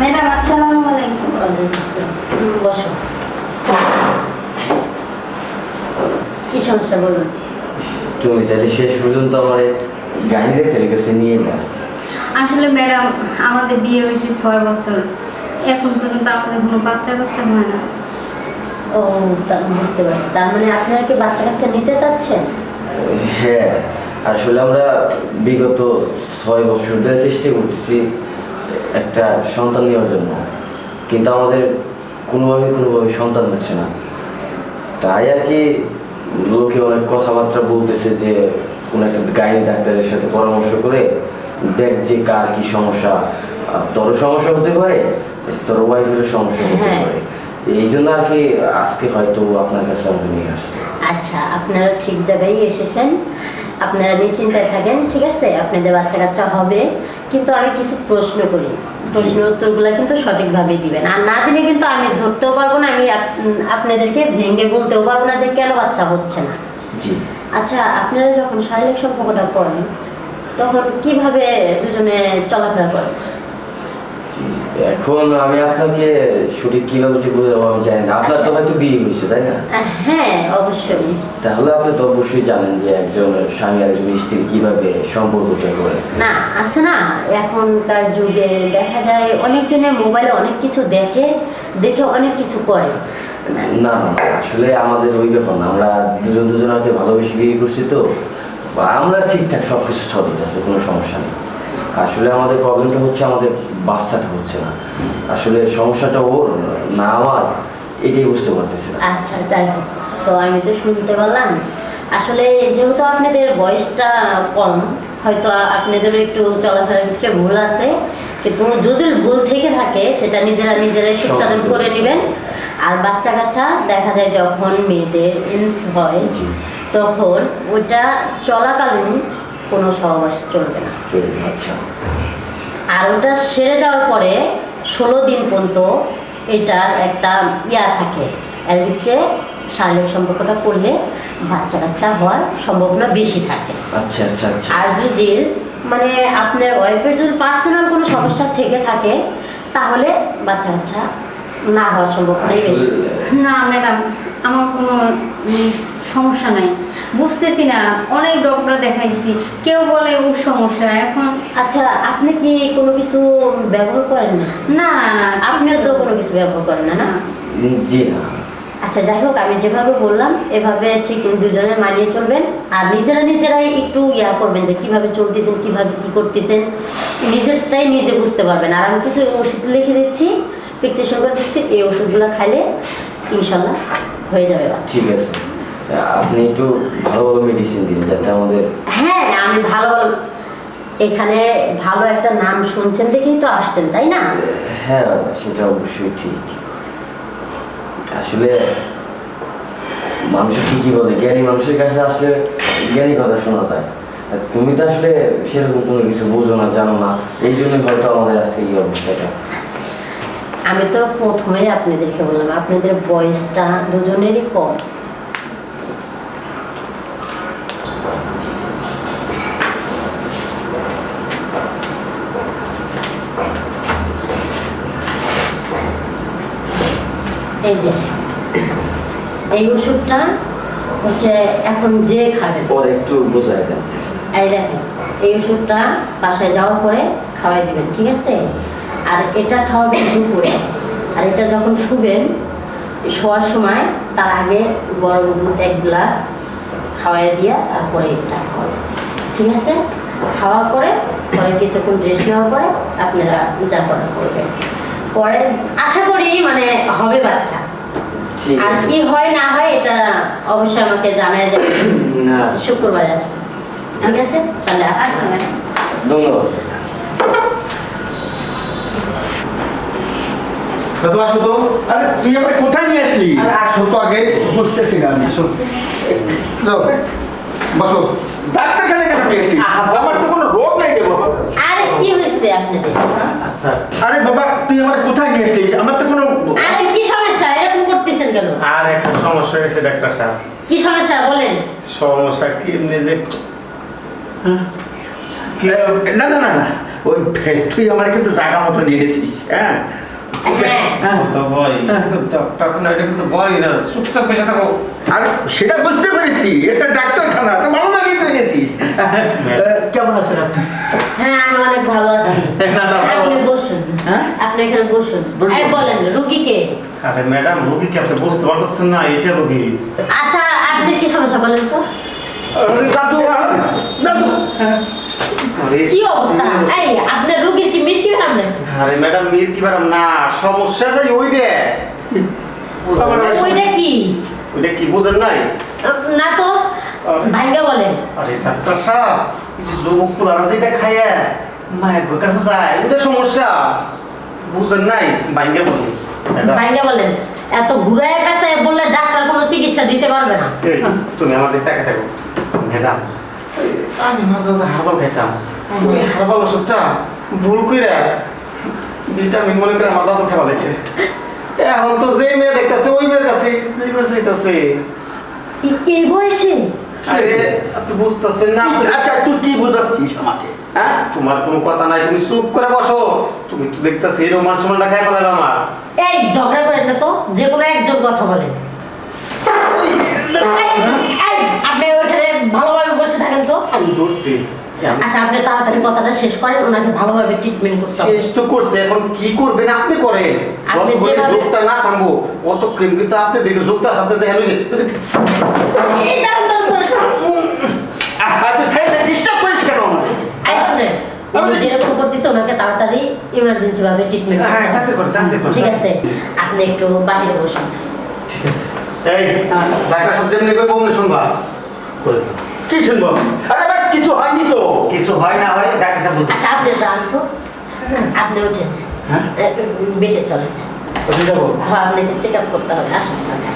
Madam আসসালামু আলাইকুম। বসো। কি সমস্যা বলুন? তুমি তাহলে শেষ পর্যন্ত আমার গাড়ি দেখতে রেখেছে নিয়ে না আসলে ম্যাডাম আমাদের বিয়ে হয়েছে ছয় বছর। এখন পর্যন্ত আমাদের কোনো বাচ্চা কাচ্চা হয় না। ও তা বুঝতে পারছি। তার মানে আপনারা কি বাচ্চা কাচ্চা নিতে চাচ্ছেন? হ্যাঁ আসলে আমরা বিগত ছয় বছর ধরে চেষ্টা করতেছি একটা সন্তান নেওয়ার জন্য। কিন্তু আমাদের কোনোভাবে কোনোভাবে সন্তান হচ্ছে না। তাই আর কি লোকে অনেক কথাবার্তা বলতেছে যে কোনো একটা গাইনি ডাক্তারের সাথে পরামর্শ করে দেখ যে কার কি সমস্যা। তোরও সমস্যা হতে পারে তোর ওয়াইফেরও সমস্যা হতে হ্যাঁ। পারে। এই জন্য আর কি আজকে হয়তো আপনার কাছে আমি নিয়ে আসছি। আচ্ছা আপনারা ঠিক জায়গায় এসেছেন। আপনারা নিশ্চিন্তায় থাকেন ঠিক আছে আপনাদের বাচ্চা কাচ্চা হবে কিন্তু আমি কিছু প্রশ্ন করি। প্রশ্ন উত্তরগুলো কিন্তু সঠিকভাবে দিবেন। আর না দিলে কিন্তু আমি ধরতেও পারব না আমি আপ- আপনাদেরকে ভেঙে বলতেও পারব না যে কেন বাচ্চা হচ্ছে না। আচ্ছা আপনারা যখন শারীরিক সম্পর্কটা করেন তখন কীভাবে দুজনে চলাফেরা করেন? এখন আমি আপনাকে সঠিক কীভাবে যে বোঝাবো আমি জানি না। আপনার তো হয়তো বিয়ে হয়েছে তাই না? হ্যাঁ অবশ্যই। তাহলে আপনি তো অবশ্যই জানেন যে একজন স্বামী আর একজন স্ত্রী কীভাবে সম্পর্কটা করে। না আছে না এখনকার যুগে দেখা যায় অনেকজনে মোবাইলে অনেক কিছু দেখে দেখে অনেক কিছু করে। না আসলে আমাদের ওই ব্যাপার না আমরা দুজন দুজনকে ভালোবেসে বিয়ে করছি তো। আমরা ঠিকঠাক সবকিছু কিছু আছে কোনো সমস্যা নেই। আসলে আমাদের প্রবলেমটা হচ্ছে আমাদের বাচ্চাটা হচ্ছে না। আসলে সমস্যাটা ওর না আমার এটাই বুঝতে পারতেছি না। আচ্ছা যাই হোক। তো আমি তো শুনতে পারলাম। আসলে যেহেতু আপনাদের বয়সটা কম হয়তো আপনাদেরও একটু চলাফেরার ক্ষেত্রে ভুল আছে। কিন্তু যদি ভুল থেকে থাকে সেটা নিজেরা নিজেরাই সুসাধন করে নেবেন। আর বাচ্চা কাচ্চা দেখা যায় যখন মেয়েদের ইনস হয় তখন ওইটা চলাকালীন কোনো সহবাস চলবে না। আচ্ছা। আর ওটা সেরে যাওয়ার পরে ষোলো দিন পর্যন্ত এটার একটা ইয়া থাকে এর ভিতরে শারীরিক সম্পর্কটা করলে বাচ্চা কাচ্চা হওয়ার সম্ভাবনা বেশি থাকে। আচ্ছা আচ্ছা আচ্ছা। আর যদি মানে আপনার ওয়াইফের যদি পার্সোনাল কোনো সমস্যা থেকে থাকে তাহলে বাচ্চা কাচ্চা না হওয়ার সম্ভাবনাই বেশি। না ম্যাডাম আমার কোনো সমস্যা নাই। বুঝতেছি না অনেক ডক্টর দেখাইছি। কেউ বলে ওর সমস্যা এখন আচ্ছা আপনি কি কোনো কিছু ব্যবহার করেন না? না আপনিও তো কোনো কিছু ব্যবহার করেন না না? না জি না। আচ্ছা যাই হোক আমি যেভাবে বললাম এভাবে ঠিক দুজনে মানিয়ে চলবেন। আর নিজেরা নিজেরাই একটু ইয়া করবেন যে কীভাবে চলতেছেন কীভাবে কি করতেছেন। নিজেরটাই নিজে বুঝতে পারবেন। আর আমি কিছু ওষুধ লিখে দিচ্ছি ফিক্সেশন করে দিচ্ছি এই ওষুধগুলো খাইলে ইনশাল্লাহ হয়ে যাবে ঠিক আছে। আপনি একটু ভালো ভালো মেডিসিন দিন যাতে আমাদের হ্যাঁ আমি ভালো ভালো এখানে ভালো একটা নাম শুনছেন দেখেই তো আসছেন তাই না? হ্যাঁ সেটা অবশ্যই ঠিক। আসলে মানুষ ঠিকই বলে জ্ঞানী মানুষের কাছে আসলে জ্ঞানী কথা শোনা যায়। তুমি তো আসলে সেরকম কোনো কিছু বোঝো না জানো না। এই জন্যই হয়তো আমাদের আজকে এই অবস্থাটা। আমি তো প্রথমেই আপনাদেরকে বললাম আপনাদের বয়সটা দুজনেরই কম। এই যে এই ওষুধটা হচ্ছে এখন যে খাবেন পরে একটু বোঝায় দেন। এই দেখেন এই ওষুধটা বাসায় যাওয়ার পরে খাওয়াই দিবেন ঠিক আছে? আর এটা খাওয়াবেন দুপুরে। আর এটা যখন শুবেন শোয়ার সময় তার আগে গরম দুধ এক গ্লাস খাওয়াই দিয়া তারপরে এটা খাওয়াবেন ঠিক আছে? খাওয়ার পরে পরে কিছুক্ষণ রেস্ট নেওয়ার পরে আপনারা যা করার করবেন। পরে আশা করি মানে হবে বাচ্চা। আর কি হয় না হয় এটা অবশ্যই আমাকে জানায় যাবে না। শুক্রবারে আসবে। ঠিক আছে? তাহলে আচ্ছা ধন্যবাদ। তো আসো তো। আরে তুই আমার কোথায় নিয়ে আসলি? আরে আসো তো আগে। বুঝতেছি না আমি আসো যাও। বসো ডাক্তারখানে কেন নিয়ে আমার তো কোনো রোগ হয়েছে আপনাদের আচ্ছা আরে বাবা তুই আমার কোথায় নিয়ে এসেছিস আমার তো কোনো আরে কি সমস্যা? এরকম করতেছেন কেন? আর একটা সমস্যা হয়েছে ডাক্তার সাহেব। কি সমস্যা? বলেন। সমস্যা কি নিজে না না না না। ওই তুই আমার কিন্তু জায়গা মতো নিয়ে গেছিস হ্যাঁ? হ্যাঁ। হ্যাঁ। সেটা বুঝতে পেরেছি। এটা ডাক্তারখানা তো ভালো হ্যাঁ। কেমন আছেন আপনি? হ্যাঁ আমি অনেক ভালো আপনি বসুন। আপনি এখানে বসুন। বলেন রুগীকে? আরে ম্যাডাম রুগীকে আপনি বুঝতে পারছেন না এটা রুগী। আচ্ছা আপনি কি সমস্যা বলেন তো? কি অবস্থা? এই আপনার রুগীর কি মৃত্যু নাম নাকি? আরে ম্যাডাম মির কি বারাম না সমস্যাটাই ওই রে বুঝলেন না? ওইটা কি? ওইটা কি বুঝেন নাই? না তো ভাইঙ্গা বলেন। আরে ডাক্তার সাহেব যে যুবক পুরানা যেটা খাইয়া মায়ের কাছে যায় ওটা সমস্যা। বুঝেন নাই? বাইঙ্গে বলি ম্যাডাম, ভাইঙ্গা বলেন। এত ঘুরায় কাছে বললে ডাক্তার কোনো চিকিৎসা দিতে পারবে না। তুমি আমার দিকে তাকে থাকো। ম্যাডাম আমি মাঝে মাঝে হারবাল খাইতাম। ওই হারবাল ওষুধটা ভুল করে ভিটামিন মনে করে আমার দাদু খেলা লাগছে এখন তো যে মেয়ে দেখতেছে ওই মেয়ের কাছে সেই মেয়ে চাইতেছে। এই- বয়সে? আরে আপনি বুঝতেছেন না আচ্ছা তুই কি বোঝাচ্ছিস আমাকে? হ্যাঁ? তোমার কোনো কথা নাই তুমি চুপ করে বসো। তুমি তো দেখতেছি আমার। এই ঝগড়া করেন না তো যে কোনো একজন কথা আপনি ওইখানে ভালোভাবে বসে থাকেন তো। আমি ধরছি। আচ্ছা আপনি তাড়াতাড়ি কথাটা শেষ করেন ওনাকে ভালোভাবে ট্রিটমেন্ট করতে শেষ তো করছে এখন কি করবেন আপনি করেন আপনি যতক্ষণ যেভাবে- যোগটা না থামবো অত কিন্তু আপনি দেখে যোগটা সাথে দাঁড়ান। আচ্ছা সাইডে ডিস্টার্ব করিস কেন আমাকে? যেরকম করতেছে ওনাকে তাড়াতাড়ি ইমার্জেন্সি ভাবে ট্রিটমেন্ট হ্যাঁ তাতে করে তাতে করে। ঠিক আছে আপনি একটু বাইরে বসুন। ঠিক আছে। এই ডাক্তার সাহেব যেমনি কই বমনি শুনবা। করে কি শুনব? আরে কিছু হয়নি তো। কিছু হয় না হয় ডাক্তার সাহেব আচ্ছা আপনি যান তো। আপনি ওঠেন। হ্যাঁ? এ, বেটে চলেন। কোথায় যাব। হ্যাঁ আপনাকে চেক আপ করতে হবে। আসুন আচ্ছা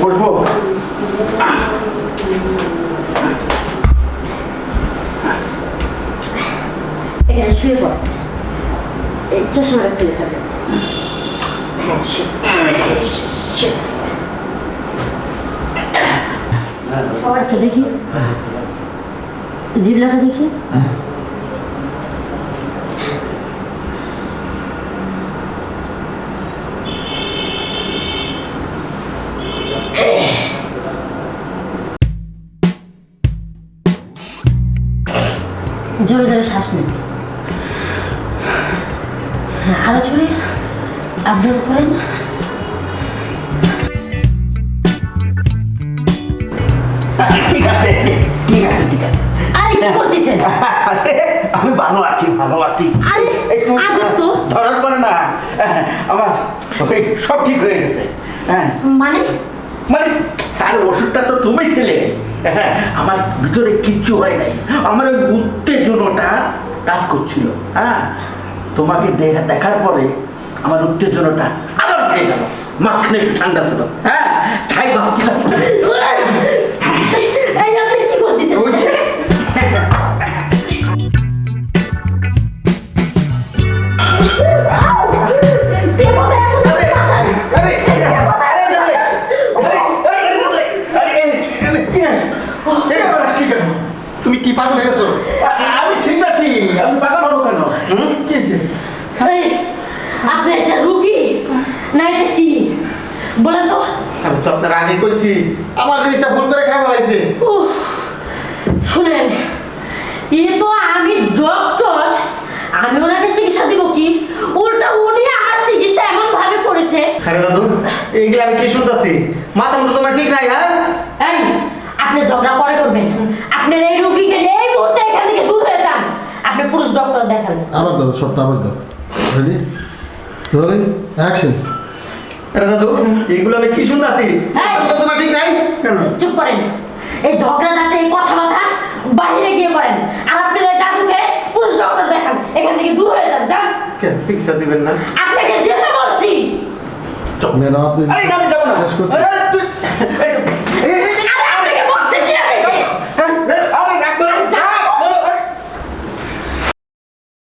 বসবো? এখানে শুয়ে পড়েন। এই চশমাটা খুলে ফেলেন হ্যাঁ শুয়ে শুয়ে আচ্ছা দেখি। জিবলাটা দেখি। আপডাউন করেন ঠিক আছে। ঠিক আছে ঠিক আছে। আরে কি করতেছেন? আমি ভালো আছি ভালো আছি। আরে আজব তো। ধরার পরে না আমার সব ঠিক হয়ে গেছে। হ্যাঁ। মানে? মানে আর ওষুধটা তো তুমি ছিলে হ্যাঁ আমার ভিতরে কিচ্ছু হয় নাই। আমার ওই উত্তেজনাটা কাজ করছিল। হ্যাঁ তোমাকে দেখা দেখার পরে আমার উত্তেজনাটা আবার বেড়ে গেল। মাঝখানে একটু ঠান্ডা ছিল। হ্যাঁ তুমি কি পাগল হয়ে আমি ঠিক আছি। আমি পাগল হব কেন? কি আপনি এটা রুগী না এটা কি? বলেন তো। আমি তো আপনার আগে কইছি আমার জিনিসটা ভুল করে খাই ফেলাইছে। শুনেন এ তো আমি ডক্টর আমি ওনাকে চিকিৎসা দিব কি? উল্টা উনি আমার চিকিৎসা এমন ভাবে করেছে। আরে দাদু এইগুলো আমি কি শুনতেছি? মাথা মতো তোমার ঠিক নাই হ্যাঁ? এই আপনি ঝগড়া পরে করবেন। আপনার এই রুগীকে নিয়ে এই মুহূর্তে এখান থেকে দূর হয়ে যান। আপনি পুরুষ ডক্টর দেখান। আবার দাও শটটা আবার দাও। রেডি? রোলিং অ্যাকশন আরে দাদু এইগুলো আমি কি শুনতেছি? হ্যাঁ। মাথা তোমার ঠিক নাই? কেন? চুপ করেন। এই ঝগড়া ঝাঁটে এই কথাবার্তা বাইরে গিয়ে করেন। আর আপনার দাদুকে পুরুষ ডক্টর দেখান। এখান থেকে দূর হয়ে যান যান। কেন? শিক্ষা দিবেন না? আপনাকে যেতে বলছি। ম্যাডাম আপনি আরে আমি যাব না। শেষ করছি। আরে, তুই-